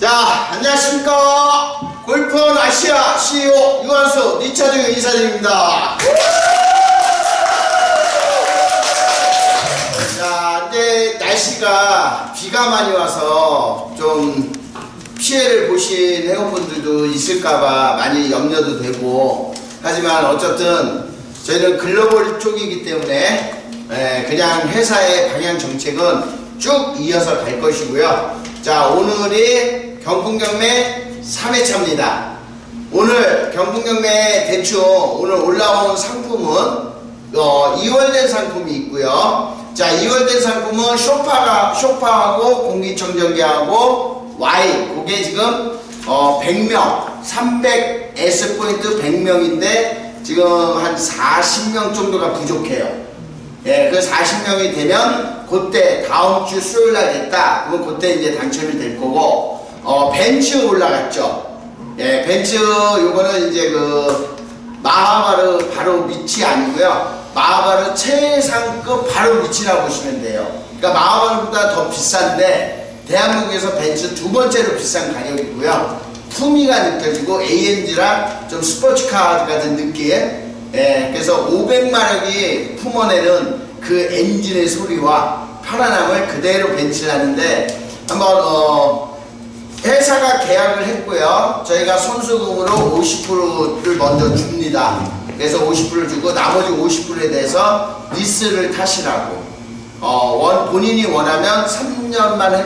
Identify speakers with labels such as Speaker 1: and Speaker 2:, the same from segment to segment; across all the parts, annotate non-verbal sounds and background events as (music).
Speaker 1: 자, 안녕하십니까. 골프원 아시아 CEO 유한수 리차드 인사드립니다. 자, 이제 날씨가 비가 많이 와서 좀 피해를 보신 회원분들도 있을까봐 많이 염려도 되고 하지만 어쨌든 저희는 글로벌 쪽이기 때문에 예, 그냥 회사의 방향 정책은 쭉 이어서 갈 것이고요. 자, 오늘이 경풍경매 3회차입니다. 오늘 경풍경매 대충 오늘 올라온 상품은 어, 2월된 상품이 있고요. 자, 2월된 상품은 쇼파가, 쇼파하고 공기청정기하고 Y. 그게 지금 어, 100명, 300 S포인트 100명인데 지금 한 40명 정도가 부족해요. 예, 그 40명이 되면 그때 다음 주 수요일 날 됐다. 그럼 그때 이제 당첨이 될 거고 어, 벤츠 올라갔죠. 예, 벤츠 요거는 이제 그 마하바르 바로 밑이 아니고요. 마하바르 최상급 바로 밑이라고 보시면 돼요. 그러니까 마하바르보다 더 비싼데 대한민국에서 벤츠 두 번째로 비싼 가격이고요. 품위가 느껴지고 AMG랑 좀 스포츠카 같은 느낌. 예, 그래서 500마력이 품어내는 그 엔진의 소리와 편안함을 그대로 벤치를 하는데 한번 어, 회사가 계약을 했고요. 저희가 손수금으로 50%를 먼저 줍니다. 그래서 50%를 주고 나머지 50%에 대해서 리스를 타시라고. 어, 원, 본인이 원하면 3년만 해,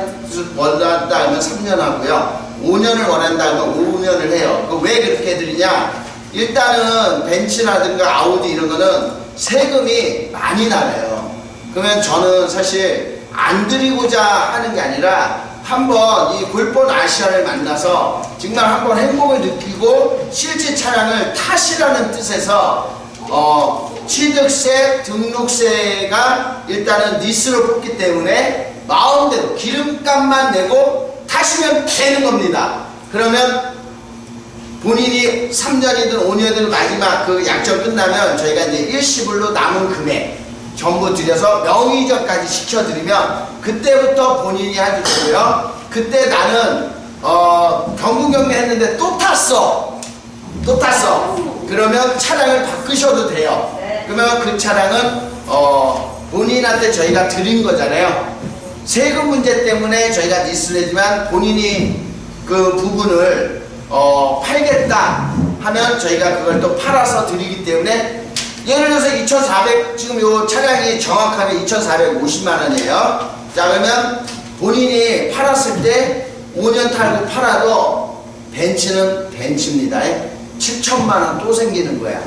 Speaker 1: 원한다 하면 3년 하고요. 5년을 원한다 하면 5년을 해요. 그왜 그렇게 해드리냐? 일단은 벤츠라든가 아우디 이런 거는 세금이 많이 나요. 그러면 저는 사실 안 드리고자 하는 게 아니라 한번 이 골본 아시아를 만나서 정말 한번 행복을 느끼고 실제 차량을 타시라는 뜻에서 어, 취득세, 등록세가 일단은 니스로 뽑기 때문에 마음대로 기름값만 내고 타시면 되는 겁니다. 그러면 본인이 3년이든 5년이든 마지막 그 약정 끝나면 저희가 이제 일시불로 남은 금액 전부 드려서 명의적까지 시켜드리면 그때부터 본인이 해주고요. 그때 나는 어, 경궁경매 했는데 또 탔어. 또 탔어. 그러면 차량을 바꾸셔도 돼요. 그러면 그 차량은 어, 본인한테 저희가 드린 거잖아요. 세금 문제 때문에 저희가 리스를 했지만 본인이 그 부분을 어, 팔겠다 하면 저희가 그걸 또 팔아서 드리기 때문에 예를 들어서 2,400 지금 요 차량이 정확하게 2,450만 원이에요. 자 그러면 본인이 팔았을 때 5년 탈고 팔아도 벤츠는 벤츠입니다. 7천만 원 또 생기는 거야.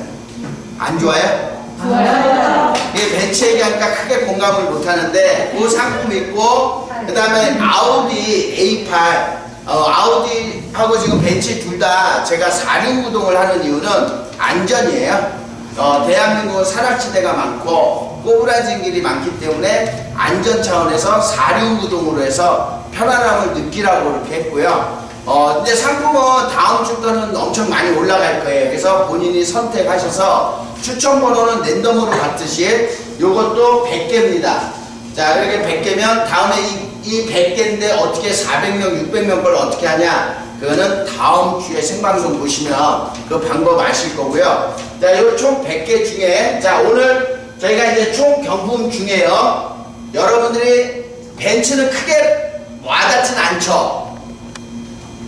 Speaker 1: 안 좋아요?
Speaker 2: 좋아요.
Speaker 1: 이게 벤츠 얘기하니까 크게 공감을 못 하는데 그 상품 있고 그 다음에 아우디 A8 어, 아우디하고 지금 벤츠 둘 다 제가 4륜 구동을 하는 이유는 안전이에요. 어, 대한민국은 산악지대가 많고 꼬부라진 길이 많기 때문에 안전 차원에서 4륜 구동으로 해서 편안함을 느끼라고 이렇게 했고요. 어, 근데 상품은 다음 주부터는 엄청 많이 올라갈 거예요. 그래서 본인이 선택하셔서 추천 번호는 랜덤으로 받듯이 요것도 100개입니다. 자, 이렇게 100개면 다음에 이, 이 100개인데 어떻게 400명, 600명 걸 어떻게 하냐? 그거는 다음 주에 생방송 보시면 그 방법 아실 거고요. 자, 요총 100개 중에, 자, 오늘 저희가 이제 총 경품 중에요. 여러분들이 벤츠는 크게 와닿진 않죠?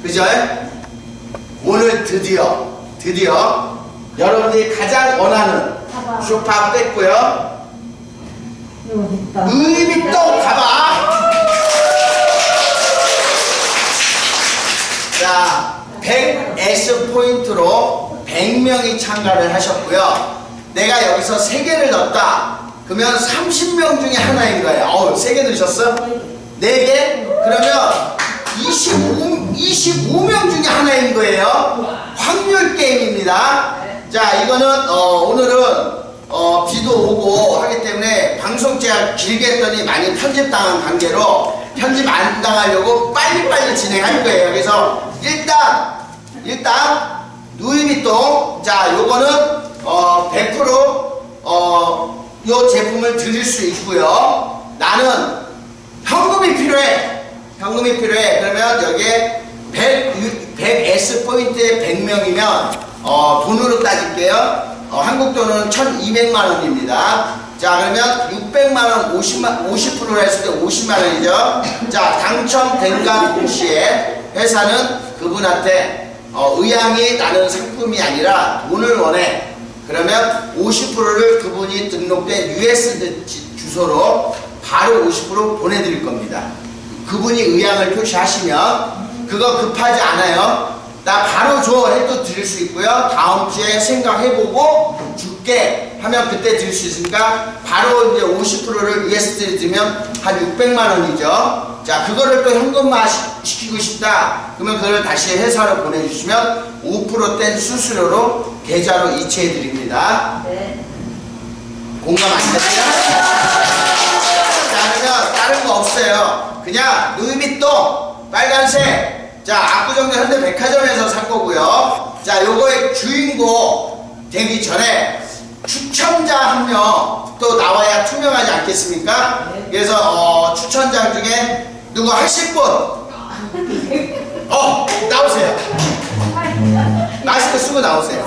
Speaker 1: 그죠? 오늘 드디어, 드디어 여러분들이 가장 원하는 쇼파 뺐고요. 의미 또 가봐. 자, 100S 포인트로 100명이 참가를 하셨고요. 내가 여기서 3개를 넣었다. 그러면 30명 중에 하나인 거예요. 어우, 3개 넣으셨어? 4개? 그러면 25, 25명 중에 하나인 거예요. 확률 게임입니다. 자, 이거는, 어, 오늘은, 어, 비도 오고 하기 때문에 방송 제가 길게 했더니 많이 편집당한 관계로 편집 안 당하려고 빨리빨리 진행할 거예요. 그래서 일단, 일단, 누이비똥, 자, 요거는, 어, 100%, 어, 요 제품을 드릴 수 있고요. 나는 현금이 필요해. 현금이 필요해. 그러면 여기에 100, 100S 포인트에 100명이면 어, 돈으로 따질게요. 어, 한국 돈은 1,200만 원입니다. 자 그러면 600만 원 50만 50%를 했을 때 50만 원이죠. 자 당첨된가 동시에 회사는 그분한테 어, 의향이 나는 상품이 아니라 돈을 원해. 그러면 50%를 그분이 등록된 US 주소로 바로 50% 보내드릴 겁니다. 그분이 의향을 표시하시면 그거 급하지 않아요. 나 바로 줘 해도 드릴 수 있고요. 다음 주에 생각해보고 줄게 하면 그때 드릴 수 있으니까 바로 이제 50%를 USD를 들면 한 600만 원이죠. 자, 그거를 또 현금화 시- 시키고 싶다. 그러면 그걸 다시 회사로 보내주시면 5%된 수수료로 계좌로 이체해 드립니다.
Speaker 2: 네.
Speaker 1: 공감 안 되세요? 자 그러면 다른 거 없어요. 그냥 루이비통 빨간색. 자 압구정도 현대백화점에서 산 거고요. 자 요거의 주인공 되기 전에 추천자 한 명 또 나와야 투명하지 않겠습니까?
Speaker 2: 네.
Speaker 1: 그래서 어, 추천자 중에 누구 하실 분? (laughs) 어 나오세요. 마스크 쓰고 나오세요.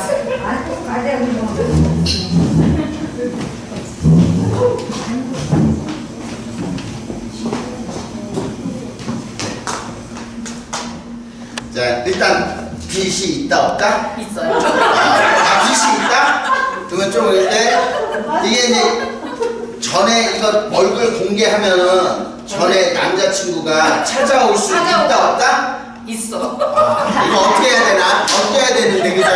Speaker 1: 자 일단 빚이 있다 없다?
Speaker 2: 있어요.
Speaker 1: 아, 빚이 있다? 그러면 좀 그런데 이게 이제 전에 이거 얼굴 공개하면은 전에 남자친구가 찾아올 수
Speaker 2: 찾아올
Speaker 1: 있다 없다?
Speaker 2: 있어.
Speaker 1: 이거 어떻게 해야 되나? 어떻게 해야 되는데 그죠?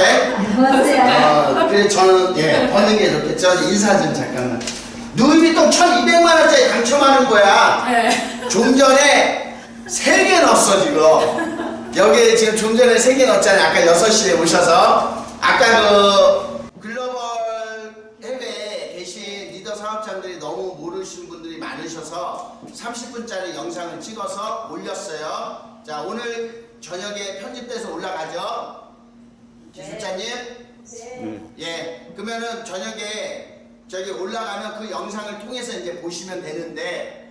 Speaker 1: 어, 그래 저는 예 버는 게 좋겠죠. 인사 좀 잠깐만. 누이비통 1,200만 원짜리 당첨하는 거야.
Speaker 2: 네.
Speaker 1: 좀 전에 세 개 넣었어 지금 여기 지금 좀 전에 세 개 넣었잖아요. 아까 6시에 오셔서. 아까 그 글로벌 해외에 계신 리더 사업자들이 너무 모르시는 분들이 많으셔서 30분짜리 영상을 찍어서 올렸어요. 자 오늘 저녁에 편집돼서 올라가죠? 기술자님? 예, 그러면은 저녁에 저기 올라가면 그 영상을 통해서 이제 보시면 되는데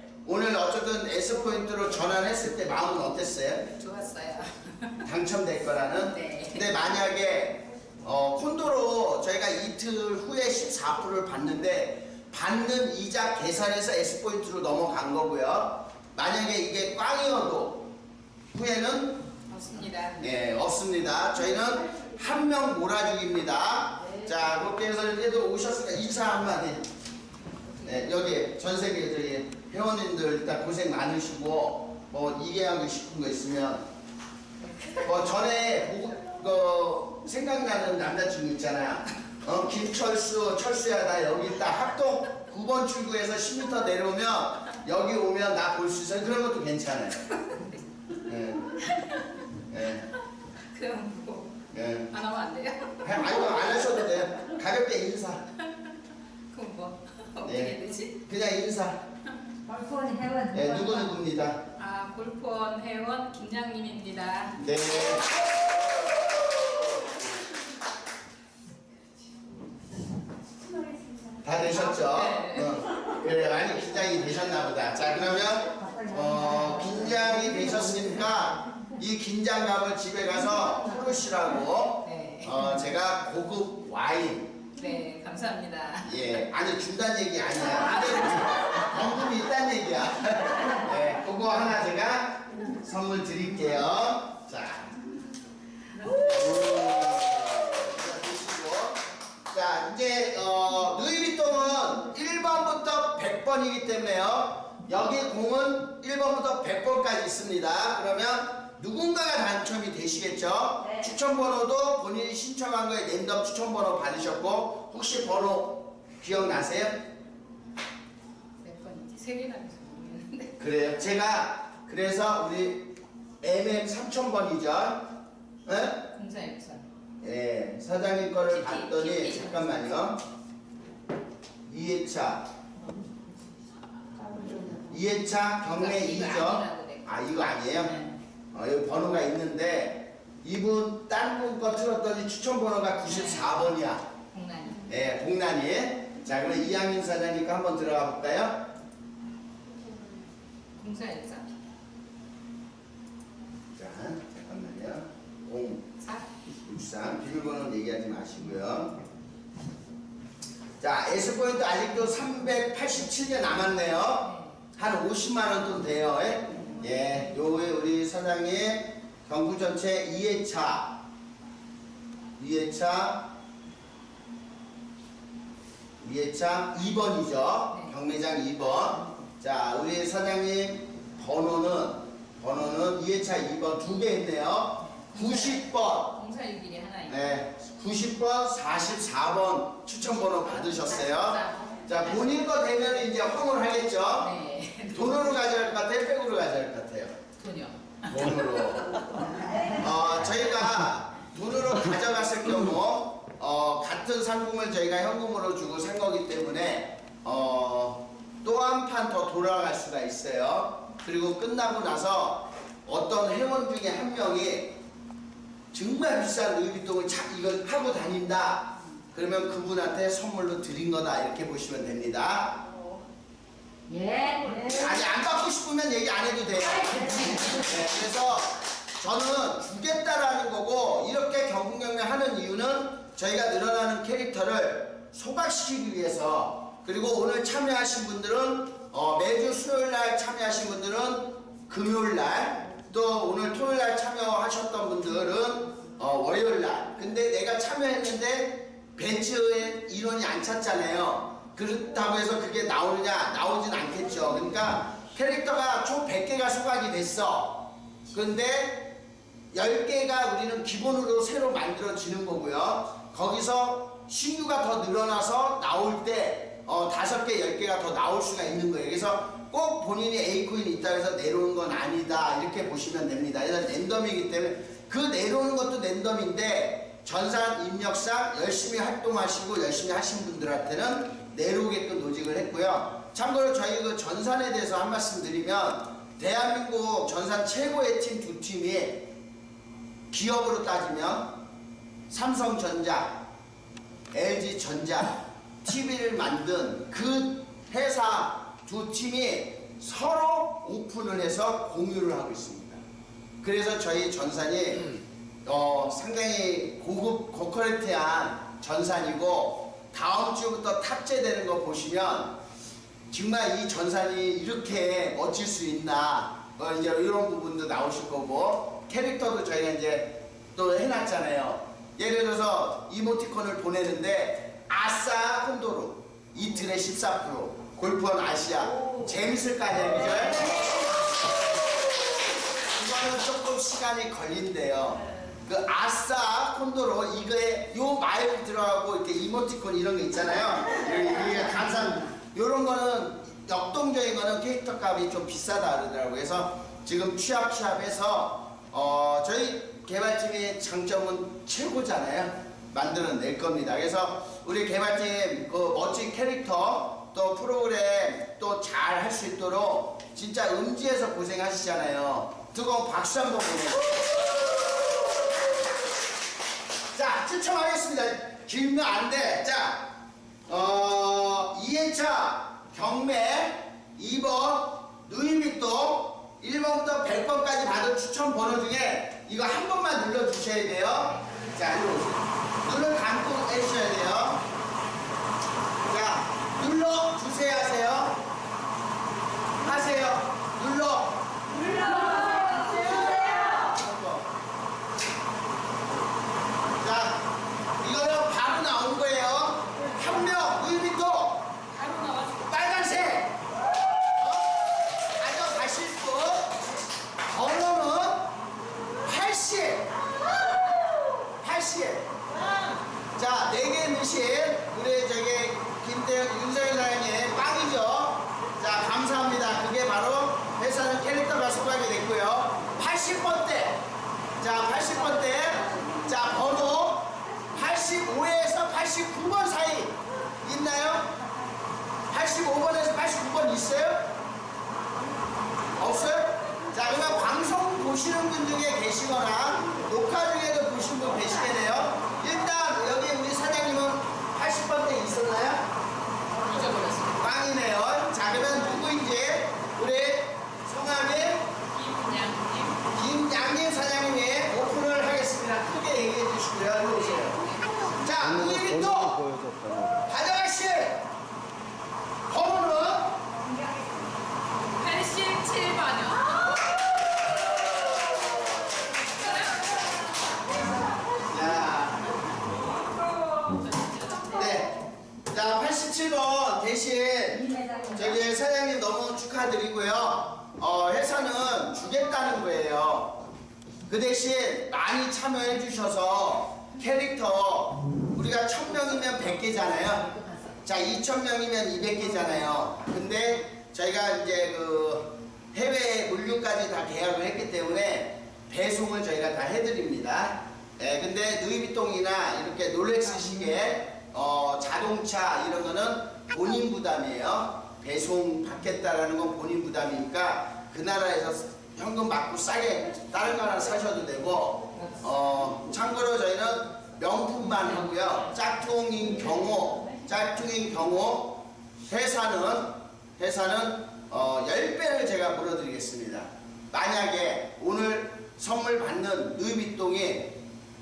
Speaker 1: 포인트로 전환했을 때 마음은 어땠어요?
Speaker 2: 좋았어요. (laughs)
Speaker 1: 당첨될 거라는.
Speaker 2: 네.
Speaker 1: 근데 만약에 어, 콘도로 저희가 이틀 후에 14%를 받는데 받는 이자 계산해서 S 포인트로 넘어간 거고요. 만약에 이게 꽝이어도 후에는
Speaker 2: 없습니다.
Speaker 1: 네, 없습니다. 저희는 한 명 몰아주기입니다.
Speaker 2: 네.
Speaker 1: 자, 그렇게 해서 이렇게도 오셨으니까 인사 한마디. 네, 여기 전 세계 저희 회원님들 일단 고생 많으시고 뭐 이해하고 싶은 거 있으면 뭐 전에 보고 그 생각나는 남자친구 있잖아. 어, 김철수, 철수야 나 여기 있다. 합동 9번 출구에서 10m 내려오면 여기 오면 나 볼 수 있어요. 그런 것도 괜찮아요. 네. 네.
Speaker 2: 그럼 뭐,
Speaker 1: 네.
Speaker 2: 안 하면 안 돼요?
Speaker 1: 아이고 안 하셔도 돼요. 가볍게 인사.
Speaker 2: 어떻게
Speaker 1: 네.
Speaker 2: 되지?
Speaker 1: 그냥 인사. (laughs)
Speaker 3: 발코니 회원
Speaker 1: 네, 누구 누구입니다.
Speaker 2: 아, 골프원 회원 김양님입니다.
Speaker 1: 네. 다 되셨죠?
Speaker 2: 네.
Speaker 1: 어, 그래 많이 긴장이 되셨나 보다. 자 그러면 어, 긴장이 되셨으니까 이 긴장감을 집에 가서 풀으시라고
Speaker 2: 네.
Speaker 1: 어, 제가 고급 와인
Speaker 2: 네, 감사합니다.
Speaker 1: 예, 아니 준다는 얘기 아니야. 원금이 있다는 얘기야. 네, 그거 하나 제가 선물 드릴게요. 자. 자, 이제 어, 루이비통은 1번부터 100번이기 때문에요. 여기 공은 1번부터 100번까지 있습니다. 그러면 누군가가 당첨이 되시겠죠?
Speaker 3: 네.
Speaker 1: 추천 번호도 본인이 신청한 거에 랜덤 추천 번호 받으셨고 혹시 번호 기억나세요?
Speaker 2: 몇 번인지 세 개나 돼서 모르겠는데. (laughs)
Speaker 1: 그래요. 제가 그래서 우리 MM 3000번이죠. 네?
Speaker 2: 공사일선.
Speaker 1: 예, 사장님 거를
Speaker 2: TP,
Speaker 1: 봤더니
Speaker 2: TP.
Speaker 1: 잠깐만요. 2회차 2회차 경매
Speaker 2: 이거
Speaker 1: 2죠.
Speaker 2: 아니라고 돼.
Speaker 1: 아 이거 아니에요?
Speaker 2: 네.
Speaker 1: 어, 여기 번호가 있는데 이분 딴분거 틀었더니 추천 번호가 94번이야.
Speaker 2: 공란이.
Speaker 1: 예, 공란이. 자, 그럼 이양민 사장님 거 한번 들어가 볼까요?
Speaker 2: 공사일선.
Speaker 1: 자, 잠깐만요. 비밀번호는 얘기하지 마시고요. 자, S포인트 아직도 387개 남았네요. 한 50만 원 돈 돼요. 예? 예, 요게 우리 사장님 경북 전체 2회차 2회차 2회차 2번이죠.
Speaker 2: 네.
Speaker 1: 경매장 2번. 자, 우리 사장님 번호는 번호는 2회차 2번 두 개 있네요. 90번.
Speaker 2: 공사 일일이 하나 있고.
Speaker 1: 네. 90번, 44번 추천 번호 받으셨어요. 자, 본인 거 되면 이제 홍을 하겠죠.
Speaker 2: 네.
Speaker 1: 돈으로 가져갈 것 같아요? 백으로 가져갈 것 같아요?
Speaker 2: 돈이요.
Speaker 1: 돈으로. 어, 저희가 돈으로 가져갔을 경우, 어, 같은 상품을 저희가 현금으로 주고 산 거기 때문에, 어, 또 한 판 더 돌아갈 수가 있어요. 그리고 끝나고 나서 어떤 회원 중에 한 명이 정말 비싼 루이비통을 차, 이걸 하고 다닌다. 그러면 그분한테 선물로 드린 거다. 이렇게 보시면 됩니다.
Speaker 3: 예. 네.
Speaker 1: 아니, 안 싶으면 얘기 안 해도 돼요. 네, 그래서 저는 주겠다라는 거고 이렇게 경궁경매 하는 이유는 저희가 늘어나는 캐릭터를 소각시키기 위해서. 그리고 오늘 참여하신 분들은 어, 매주 수요일 날 참여하신 분들은 금요일 날 또 오늘 토요일 날 참여하셨던 분들은 어, 월요일 날. 근데 내가 참여했는데 벤츠에 인원이 안 찼잖아요. 그렇다고 해서 그게 나오느냐? 나오진 않겠죠. 그러니까 캐릭터가 총 100개가 소각이 됐어 근데 10개가 우리는 기본으로 새로 만들어지는 거고요. 거기서 신규가 더 늘어나서 나올 때 어, 5개, 10개가 더 나올 수가 있는 거예요. 그래서 꼭 본인이 A코인이 있다고 해서 내려오는 건 아니다. 이렇게 보시면 됩니다. 그래서 랜덤이기 때문에 그 내려오는 것도 랜덤인데 전산 입력상 열심히 활동하시고 열심히 하신 분들한테는 내려오게끔 노직을 했고요. 참고로 저희 그 전산에 대해서 한 말씀 드리면 대한민국 전산 최고의 팀 두 팀이 기업으로 따지면 삼성전자, LG전자, TV를 만든 그 회사 두 팀이 서로 오픈을 해서 공유를 하고 있습니다. 그래서 저희 전산이 어, 상당히 고급 고퀄리티한 전산이고 다음 주부터 탑재되는 거 보시면 정말 이 전산이 이렇게 멋질 수 있나? 어, 이제 이런 부분도 나오실 거고 캐릭터도 저희가 이제 또 해놨잖아요. 예를 들어서 이모티콘을 보내는데 아싸 콘도로 이틀에 14% 골프원 아시아 재밌을 거 아니에요 그죠? 이거는 조금 시간이 걸린대요. 그 아싸 콘도로 이거에 요 마일 들어가고 이렇게 이모티콘 이런 거 있잖아요. 이게 감상 요런 거는 역동적인 거는 캐릭터 값이 좀 비싸다 그러더라고요. 그래서 지금 취합 취합해서 어 저희 개발팀의 장점은 최고잖아요. 만들어낼 겁니다. 그래서 우리 개발팀 그 멋진 캐릭터 또 프로그램 또 잘 할 수 있도록 진짜 음지에서 고생하시잖아요. 뜨거운 박수 한번 보내주세요. 자, 추첨하겠습니다. 길면 안 돼. 자, 어, 2회차 경매 2번 누이비또 1번부터 100번까지 받은 추천 번호 중에 이거 한 번만 눌러주셔야 돼요. 자, 이리 오세요. 눈을 감고 해주셔야 돼요. 자, 눌러주세요 하세요. 하세요. 눌러. 자, 예, 근데 누이비통이나 이렇게 시계, 어, 자동차 이런 거는 본인 부담이에요. 배송 받겠다라는 건 본인 부담이니까 그 나라에서 현금 받고 싸게 다른 거 하나 사셔도 되고, 어, 참고로 저희는 명품만 하고요. 짝퉁인 경우, 짝퉁인 경우 회사는 회사는 어, 10배를 제가 물어드리겠습니다. 만약에 오늘 선물 받는 누이비통이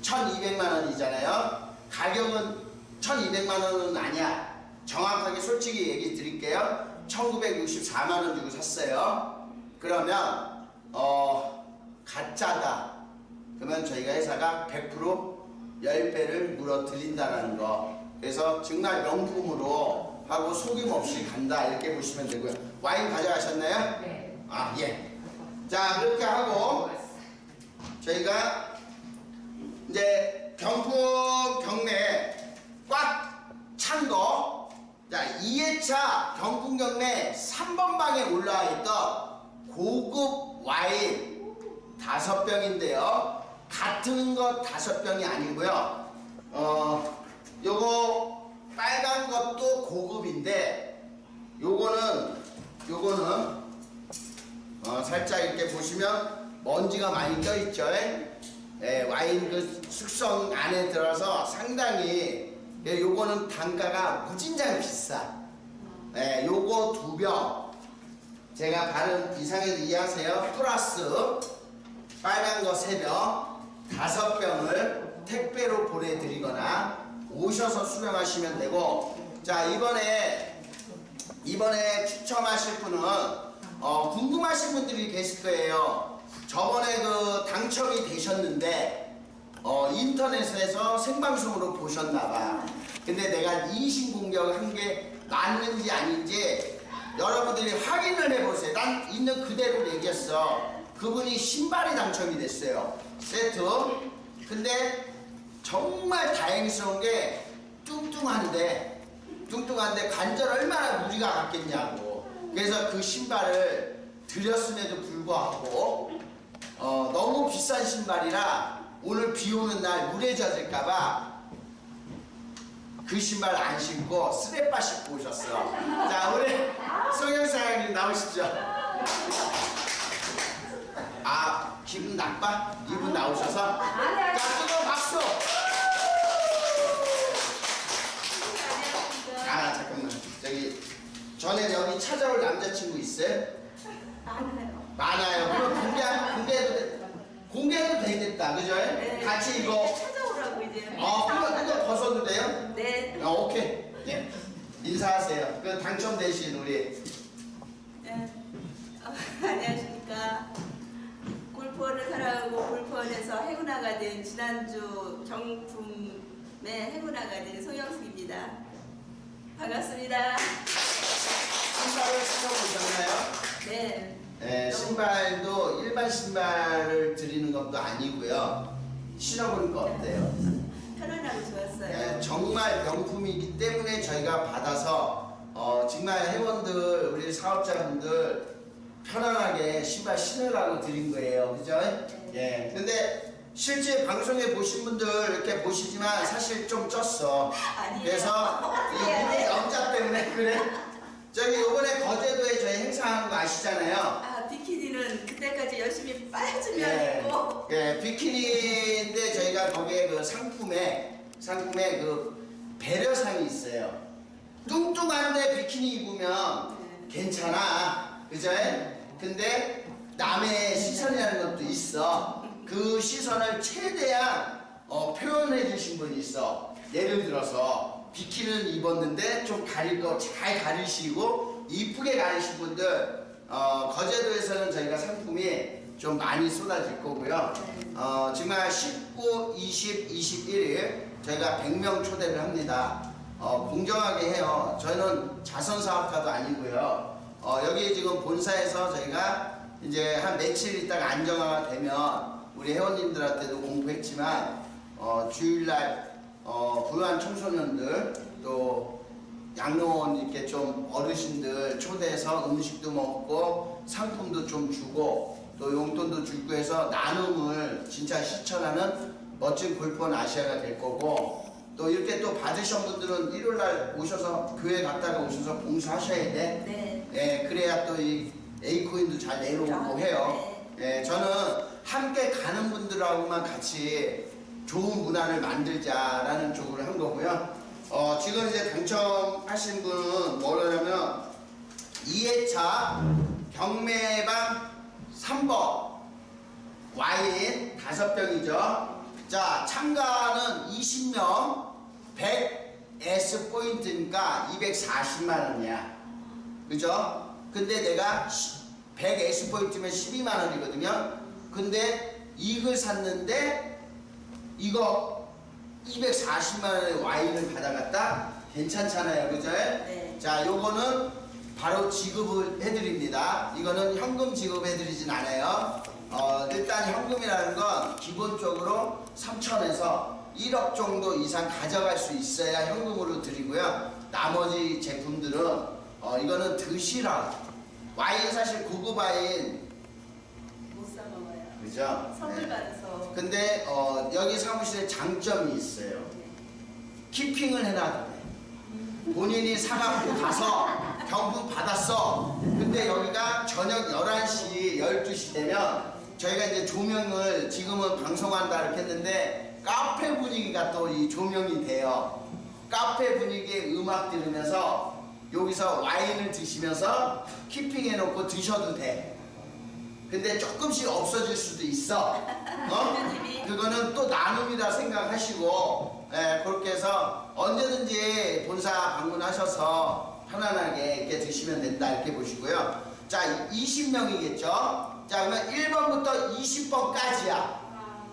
Speaker 1: 1200만 원이잖아요. 가격은 1200만 원은 아니야. 정확하게 솔직히 얘기 드릴게요. 1964만 원 주고 샀어요. 그러면 어 가짜다. 그러면 저희가 회사가 100% 10배를 물어 드린다는 거. 그래서 정말 명품으로 하고 속임 없이 간다. 이렇게 보시면 되고요. 와인 가져가셨나요?
Speaker 3: 네.
Speaker 1: 아, 예. 자, 그렇게 하고 저희가 이제 경품 경매 꽉 찬 거. 자, 2회차 경품 경매 3번 방에 올라와 있던 고급 와인 다섯 병인데요. 같은 거 다섯 병이 아니고요. 어, 요거 빨간 것도 고급인데 요거는 요거는 어, 살짝 이렇게 보시면 먼지가 많이 껴있죠. 예, 와인 그 숙성 안에 들어서 상당히 예, 요거는 단가가 무진장 비싸. 예, 요거 두 병. 제가 발음 이상해도 이해하세요. 플러스 빨간 거 세 병, 다섯 병을 택배로 보내드리거나 오셔서 수령하시면 되고 자 이번에 이번에 추첨하실 분은 어, 궁금하신 분들이 계실 거예요. 저번에 그 당첨이 되셨는데 어, 인터넷에서 생방송으로 보셨나봐. 근데 내가 이신 공격을 한게 맞는지 아닌지 여러분들이 확인을 해보세요. 난 있는 그대로 얘기했어. 그분이 신발이 당첨이 됐어요. 세트. 근데 정말 다행스러운 게 뚱뚱한데 뚱뚱한데 관절 얼마나 무리가 갔겠냐고. 그래서 그 신발을 드렸음에도 불구하고 어, 너무 비싼 신발이라 오늘 비 오는 날 물에 젖을까봐 그 신발 안 신고 스레빠 신고 오셨어. 자, 우리 송영 사장님 나오시죠. 아, 기분 나빠? 이분 나오셔서? 자, 뜨거운 박수! 아, 잠깐만. 저기, 전에 여기 찾아올 남자친구 있어요?
Speaker 3: 많아요.
Speaker 1: 그럼 공개, 공개해도 돼. 공개해도 되겠다. 그죠? 같이 이거.
Speaker 4: 네, 찾아오라고 이제.
Speaker 1: 어, 그거, 그거 벗어도 돼요?
Speaker 4: 네.
Speaker 1: 어, 오케이. 예. 인사하세요. 그 당첨되신 우리.
Speaker 4: 네. 어, (laughs) 안녕하십니까. 골프원을 사랑하고 골프원에서 해군아가 된 지난주 경품의 해군아가 된 송영숙입니다. 반갑습니다.
Speaker 1: 신발을 신어보셨나요?
Speaker 4: 네.
Speaker 1: 예, 신발도 일반 신발을 드리는 것도 아니고요. 신어보니까 어때요?
Speaker 4: 편안하고 좋았어요.
Speaker 1: 예, 정말 명품이기 때문에 저희가 받아서 어, 정말 회원들 우리 사업자분들 편안하게 신발 신으라고 드린 거예요 그죠? 예 근데 실제 방송에 보신 분들 이렇게 보시지만 사실 좀 쪘어
Speaker 4: 아니에요.
Speaker 1: 그래서 이
Speaker 4: 네,
Speaker 1: 무릎
Speaker 4: 네.
Speaker 1: 염자 때문에 그래 저기 요번에 거제도에 저희 행사하는 거 아시잖아요
Speaker 4: 아, 비키니는 그때까지 열심히 빠지면
Speaker 1: 예,
Speaker 4: 있고.
Speaker 1: 예, 비키니인데 저희가 거기에 그 상품에 상품에 그 배려상이 있어요. 뚱뚱한데 비키니 입으면 괜찮아, 그죠? 근데 남의 시선이라는 것도 있어. 그 시선을 최대한 어, 표현해 주신 분이 있어. 예를 들어서 비키는 입었는데 좀 가릴 거 잘 가리시고 이쁘게 가리신 분들 어, 거제도에서는 저희가 상품이 좀 많이 쏟아질 거고요. 어, 정말 19, 20, 21일 저희가 100명 초대를 합니다. 어, 공정하게 해요. 저희는 자선사업가도 아니고요. 어, 여기 지금 본사에서 저희가 이제 한 며칠 있다가 안정화가 되면 우리 회원님들한테도 공부했지만 어, 주일날 어, 부유한 청소년들 또 양로원 이렇게 좀 어르신들 초대해서 음식도 먹고 상품도 좀 주고 또 용돈도 주고 해서 나눔을 진짜 실천하는 멋진 골프원 아시아가 될 거고 또 이렇게 또 받으신 분들은 일요일날 오셔서 교회 갔다가 오셔서 봉사하셔야 돼.
Speaker 4: 네.
Speaker 1: 예, 그래야 또이 A코인도 잘 내려오고
Speaker 4: 아,
Speaker 1: 해요. 예, 저는 함께 가는 분들하고만 같이 좋은 문화를 만들자라는 쪽으로 한 거고요. 어, 지금 이제 당첨하신 분은 뭐냐면 2회차 경매방 3번 와인 5병이죠. 자, 참가는 20명 100S 포인트니까 240만 원이야. 그죠? 근데 내가 100S 포인트면 12만 원이거든요. 근데 이걸 샀는데 이거 240만 원의 와인을 받아갔다? 괜찮잖아요. 그죠?
Speaker 4: 네.
Speaker 1: 자, 요거는 바로 지급을 해드립니다. 이거는 현금 지급해드리진 않아요. 어, 일단 현금이라는 건 기본적으로 3천에서 1억 정도 이상 가져갈 수 있어야 현금으로 드리고요. 나머지 제품들은 어, 이거는 드시라. 와인 사실 고급 와인
Speaker 4: 못 사 먹어요.
Speaker 1: 그죠?
Speaker 4: 선물
Speaker 1: 네.
Speaker 4: 받
Speaker 1: 근데 어, 여기 사무실에 장점이 있어요. 키핑을 해놔도 돼. 본인이 사갖고 가서 경품 받았어. 근데 여기가 저녁 11시, 12시 되면 저희가 이제 조명을 지금은 방송한다 이렇게 했는데 카페 분위기가 또 이 조명이 돼요. 카페 분위기의 음악 들으면서 여기서 와인을 드시면서 키핑해놓고 드셔도 돼. 근데 조금씩 없어질 수도 있어. 어? 그거는 또 나눔이다 생각하시고, 예, 그렇게 해서 언제든지 본사 방문하셔서 편안하게 이렇게 드시면 된다 이렇게 보시고요. 자, 20명이겠죠? 자, 그러면 1번부터 20번까지야.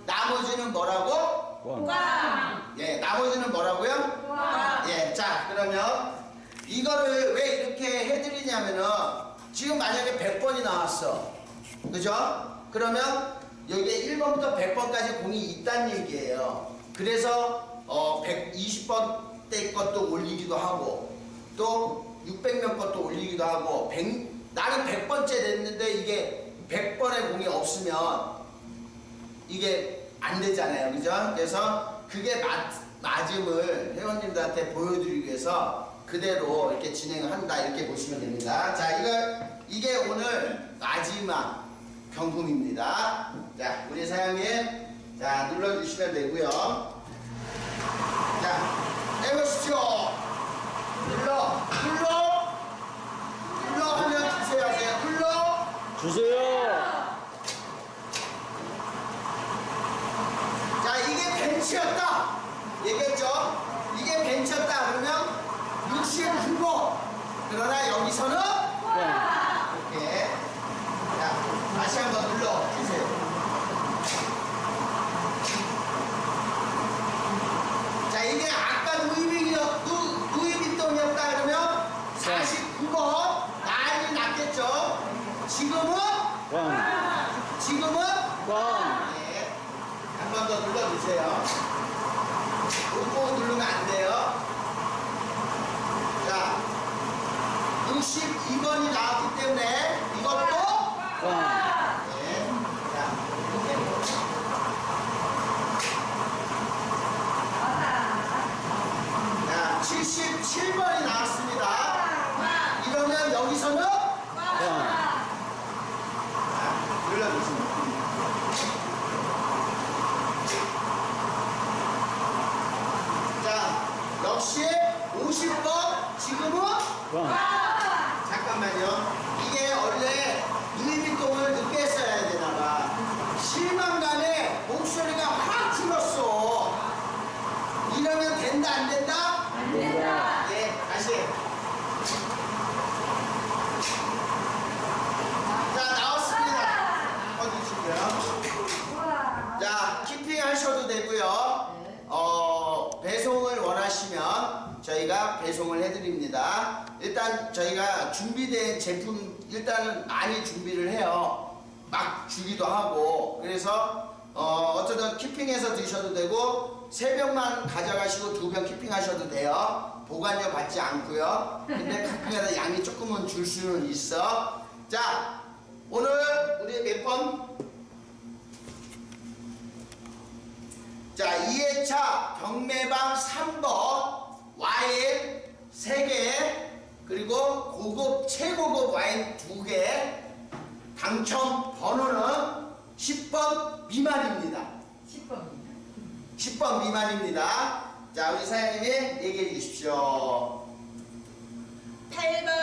Speaker 1: 나머지는 뭐라고?
Speaker 3: 와.
Speaker 1: 예, 나머지는 뭐라고요?
Speaker 3: 와.
Speaker 1: 예, 자, 그러면 이거를 왜 이렇게 해드리냐면은 지금 만약에 100번이 나왔어. 그죠? 그러면 여기에 1번부터 100번까지 공이 있다는 얘기예요. 그래서 어, 120번 대 것도 올리기도 하고 또 600명 것도 올리기도 하고 100, 나는 100번째 됐는데 이게 100번의 공이 없으면 이게 안 되잖아요. 그죠? 그래서 그게 맞, 맞음을 회원님들한테 보여드리기 위해서 그대로 이렇게 진행을 한다. 이렇게 보시면 됩니다. 자, 이거, 이게 오늘 마지막 경품입니다. 자, 우리 사장님. 자, 눌러주시면 되고요. 자, 해보시죠. 눌러, 눌러, 눌러 하면 주세요. 하세요. 눌러.
Speaker 5: 주세요.
Speaker 1: 자 이게 벤치였다 얘기했죠 이게 벤치였다 그러면 69번 그러나 여기서는 자 다시 한번 눌러 주세요 자 이게 아까 누이빙이었 누 누이빙동이었다 그러면 49번 많이 낮겠죠 지금은
Speaker 5: 꽝.
Speaker 1: 지금은
Speaker 5: 꽝.
Speaker 1: 네. 한번 더 눌러주세요. 꾹꾹 누르면 안 돼요. 자, 62번이 나왔기 때문에 이것도
Speaker 5: 꽝.
Speaker 1: 네. 자, 이렇게. 자, 77번이 나왔습니다. 이러면 여기서는 눌러주세요. 자, 역시 50번 지금은
Speaker 5: 꽝.
Speaker 1: 잠깐만요. 이게 원래 루이비통을 늦게 써야 되나봐. 실망감에 목소리가 확 줄었어. 이러면 된다 안 된다?
Speaker 5: 안 된다. 당시에. 자 나왔습니다. 어디 주고요. 자 키핑 하셔도 되고요.
Speaker 1: 어 배송을 원하시면 저희가 배송을 해드립니다. 일단 저희가 준비된 제품 일단은 많이 준비를 해요. 막 주기도 하고. 그래서 어, 어쨌든 키핑해서 드셔도 되고 3병만 가져가시고 2병 키핑하셔도 돼요. 보관료 받지 않고요. 근데 가끔가다 양이 조금은 줄 수는 있어. 자 오늘 우리 몇 번? 자 2회차 경매방 3번 와인 3개 그리고 고급 최고급 와인 2개 당첨 번호는 10번 미만입니다
Speaker 2: 10번입니다.
Speaker 1: 10번 미만입니다 자 우리 사장님이 얘기해 주십시오.
Speaker 4: 8번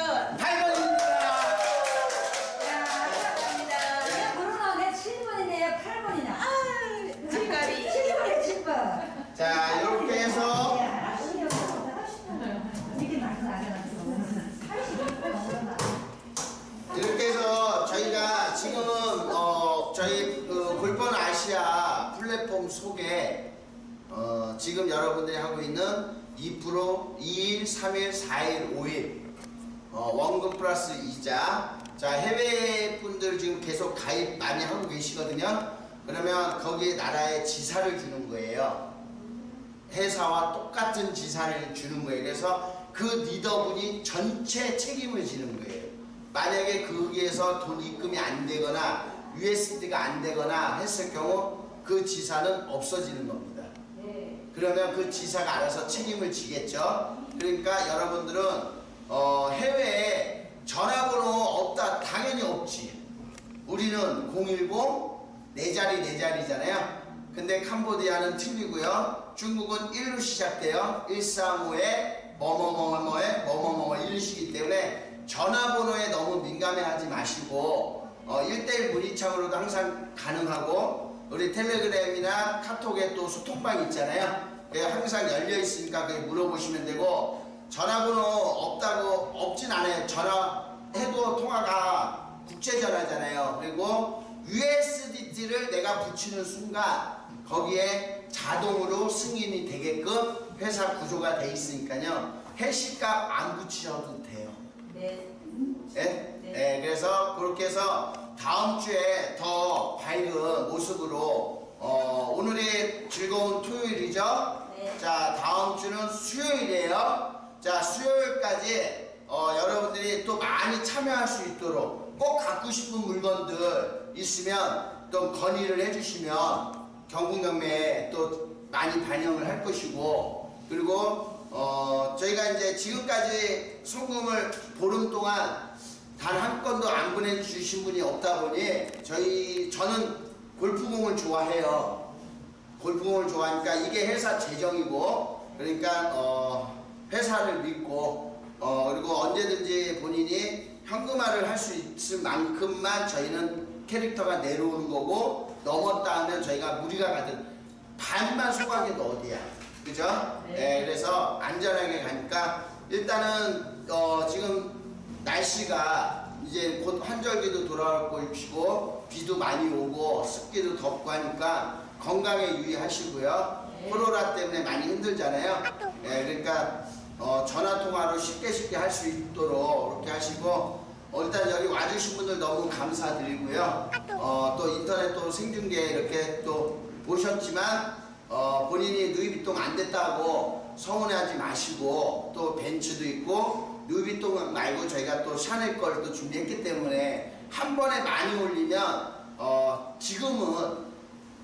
Speaker 1: 원금 플러스 이자 자 해외 분들 지금 계속 가입 많이 하고 계시거든요. 그러면 거기에 나라에 지사를 주는 거예요. 회사와 똑같은 지사를 주는 거예요. 그래서 그 리더분이 전체 책임을 지는 거예요. 만약에 거기에서 돈 입금이 안 되거나 USD가 안 되거나 했을 경우 그 지사는 없어지는 겁니다.
Speaker 3: 네.
Speaker 1: 그러면 그 지사가 알아서 책임을 지겠죠. 그러니까 여러분들은 어, 해외에 전화번호 없다 당연히 없지. 우리는 010 네 자리 네 자리잖아요. 근데 캄보디아는 틀리고요. 중국은 1로 시작돼요. 135에 뭐뭐뭐뭐에 뭐뭐뭐 1시기 때문에 전화번호에 너무 민감해 하지 마시고 어, 1대1 문의창으로도 항상 가능하고 우리 텔레그램이나 카톡에 또 소통방 있잖아요. 항상 열려 있으니까 그게 물어보시면 되고 전화번호 없다고 없진 않아요. 전화해도 통화가 국제 전화잖아요. 그리고 USDT를 내가 붙이는 순간 거기에 자동으로 승인이 되게끔 회사 구조가 돼 있으니까요. 해시값 안 붙이셔도 돼요.
Speaker 3: 네.
Speaker 1: 예?
Speaker 3: 네.
Speaker 1: 예, 그래서 그렇게 해서 다음 주에 더 밝은 모습으로 어, 오늘이 즐거운 토요일이죠?
Speaker 3: 네.
Speaker 1: 자, 다음 주는 수요일이에요. 자, 수요일까지 어, 여러분들이 또 많이 참여할 수 있도록 꼭 갖고 싶은 물건들 있으면 또 건의를 해주시면 경궁경매에 또 많이 반영을 할 것이고 그리고 어, 저희가 이제 지금까지 송금을 보름 동안 단 한 건도 안 보내주신 분이 없다 보니 저희 저는 골프공을 좋아해요. 골프공을 좋아하니까 이게 회사 재정이고 그러니까 어, 회사를 믿고 어, 그리고 언제든지 본인이 현금화를 할 수 있을 만큼만 저희는 캐릭터가 내려오는 거고 넘었다 하면 저희가 무리가 가든 반만 소각해도 어디야 그죠? 네. 그래서 안전하게 가니까 일단은 어, 지금 날씨가 이제 곧 환절기도 돌아올 것이고 비도 많이 오고 습기도 덥고 하니까 건강에 유의하시고요.
Speaker 3: 네.
Speaker 1: 코로나 때문에 많이 힘들잖아요. 예, 그러니까 어, 전화 통화로 쉽게 쉽게 할 수 있도록 이렇게 하시고 어, 일단 여기 와주신 분들 너무 감사드리고요. 어, 또 인터넷 또 생중계 이렇게 또 보셨지만 어, 본인이 누이비통 안 됐다고 서운해하지 마시고 또 벤츠도 있고 누이비통 말고 저희가 또 샤넬 걸또 준비했기 때문에 한 번에 많이 올리면 어, 지금은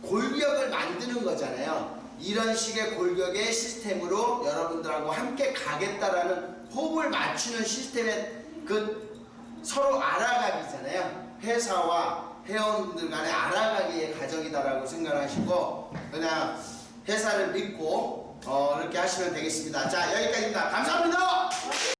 Speaker 1: 골격을 만드는 거잖아요. 이런 식의 골격의 시스템으로 여러분들하고 함께 가겠다라는 호흡을 맞추는 시스템의 그 서로 알아가기잖아요. 회사와 회원들 간의 알아가기의 과정이다라고 생각하시고 그냥 회사를 믿고 어, 이렇게 하시면 되겠습니다. 자 여기까지입니다. 감사합니다.